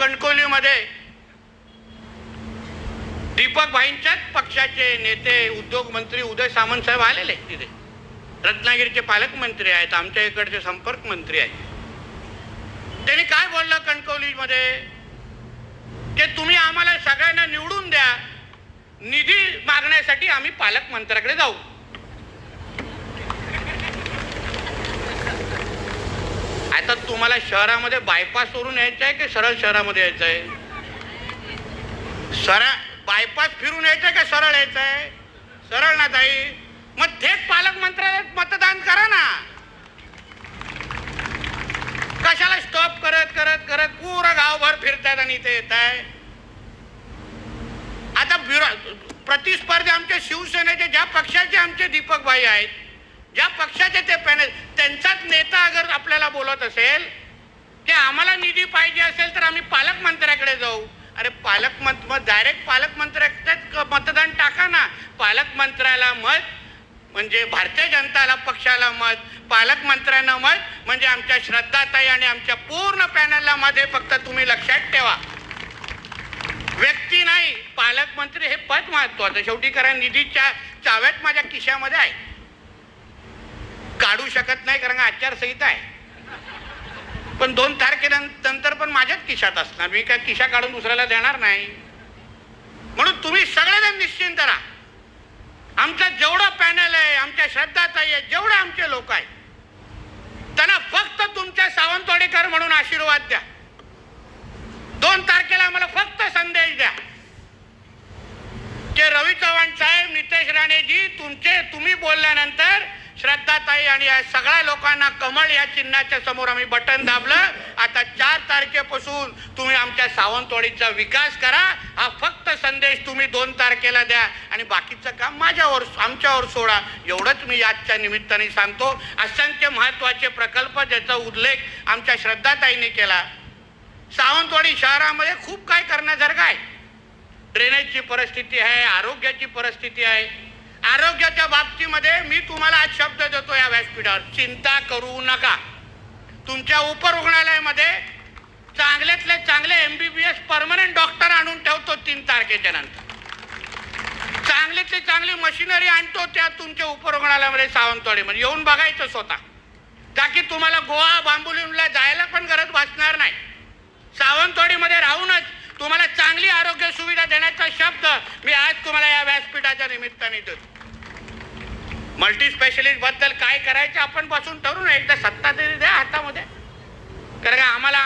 कणकोलीमध्ये दीपक भाईंच्याच पक्षाचे नेते उद्योग मंत्री उदय सामंत साहेब आलेले तिथे. रत्नागिरीचे पालकमंत्री आहेत आमच्या इकडचे संपर्क मंत्री आहेत. त्यांनी काय बोललं कणकवलीमध्ये ते तुम्ही आम्हाला सगळ्यांना निवडून द्या निधी मागण्यासाठी आम्ही पालकमंत्र्याकडे जाऊ. आता तुम्हाला शहरामध्ये बायपास वरून यायचं आहे की सरळ शहरामध्ये यायचं आहे? सरळ बायपास फिरून यायचं आहे का सरळ यायचं आहे? सरळ ना ताई. मग थेट पालकमंत्र्यालयात मतदान करा ना. कशाला स्टॉप करत करत करत पूर्ण गावभर फिरतायत आणि इथे येत आहे आता प्रतिस्पर्धी आमच्या शिवसेनेचे ज्या पक्षाचे आमचे दीपक भाई आहेत ज्या पक्षाचे ते पॅनल बोलत असेल? की आम्हाला निधी पाहिजे असेल तर आम्ही पालकमंत्र्याकडे जाऊ. अरे पालकमंत्र डायरेक्ट पालकमंत्र्याच मतदान टाका ना. पालकमंत्र्याला मत म्हणजे भारतीय जनताला पक्षाला मत पालकमंत्र्यांना मत म्हणजे आमच्या श्रद्धाताई आणि आमच्या पूर्ण पॅनलला मध्ये फक्त तुम्ही लक्षात ठेवा. व्यक्ती नाही पालकमंत्री हे पद महत्वाचं. शेवटी कारण निधीच्या चाव्यात माझ्या खिशामध्ये आहे. काढू शकत नाही कारण आचारसंहिता आहे. पण दोन तारखेनंतर पण माझ्याच खिशात असणार. मी काय खिशा काढून दुसऱ्याला देणार नाही. म्हणून तुम्ही सगळेजण निश्चिंत राहा. आमचं जेवढं पॅनल आहे आमच्या श्रद्धाताई आहे जेवढे आमचे लोक आहेत त्यांना फक्त तुमच्या सावंतवाडीकर म्हणून आशीर्वाद द्या. दोन तारखेला आम्हाला फक्त संदेश द्या. की रवी चव्हाण साहेब नितेश राणेजी तुमचे तुम्ही बोलल्यानंतर श्रद्धाताई आणि या सगळ्या लोकांना कमळ या चिन्हाच्या समोर आम्ही बटन दाबलं. आता चार तारखेपासून तुम्ही आमच्या सावंतवाडीचा विकास करा. हा फक्त संदेश तुम्ही दोन तारखेला द्या आणि बाकीचं काम माझ्यावर आमच्यावर सोडा. एवढंच मी आजच्या निमित्ताने सांगतो. असंख्य महत्त्वाचे प्रकल्प ज्याचा उल्लेख आमच्या श्रद्धाताईने केला. सावंतवाडी शहरामध्ये खूप काय करण्यासारखं आहे. ड्रेनेजची परिस्थिती आहे आरोग्याची परिस्थिती आहे. आरोग्याच्या बाबतीमध्ये मी तुम्हाला आज शब्द देतो या व्यासपीठावर. चिंता करू नका. तुमच्या उपरुग्णालयामध्ये चांगल्यातले चांगले M B B S permanent doctor आणून ठेवतो तीन तारखेच्या नंतर. चांगल्यातली चांगली मशिनरी आणतो त्या तुमच्या उपरुग्णालयामध्ये सावंतवाडीमध्ये येऊन बघायचं स्वतः. का की तुम्हाला गोवा बांबुलीला जायला पण गरज भासणार नाही. सावंतवाडीमध्ये राहूनच चांगली आरोग्य सुविधा देण्याचा शब्द मी आज तुम्हाला या व्यासपीठाच्या निमित्ताने देतो. मल्टी स्पेशलिस्टबद्दल काय करायचं आपण पासून ठरू ना. एकदा सत्ता तरी द्या हातामध्ये. कारण का आम्हाला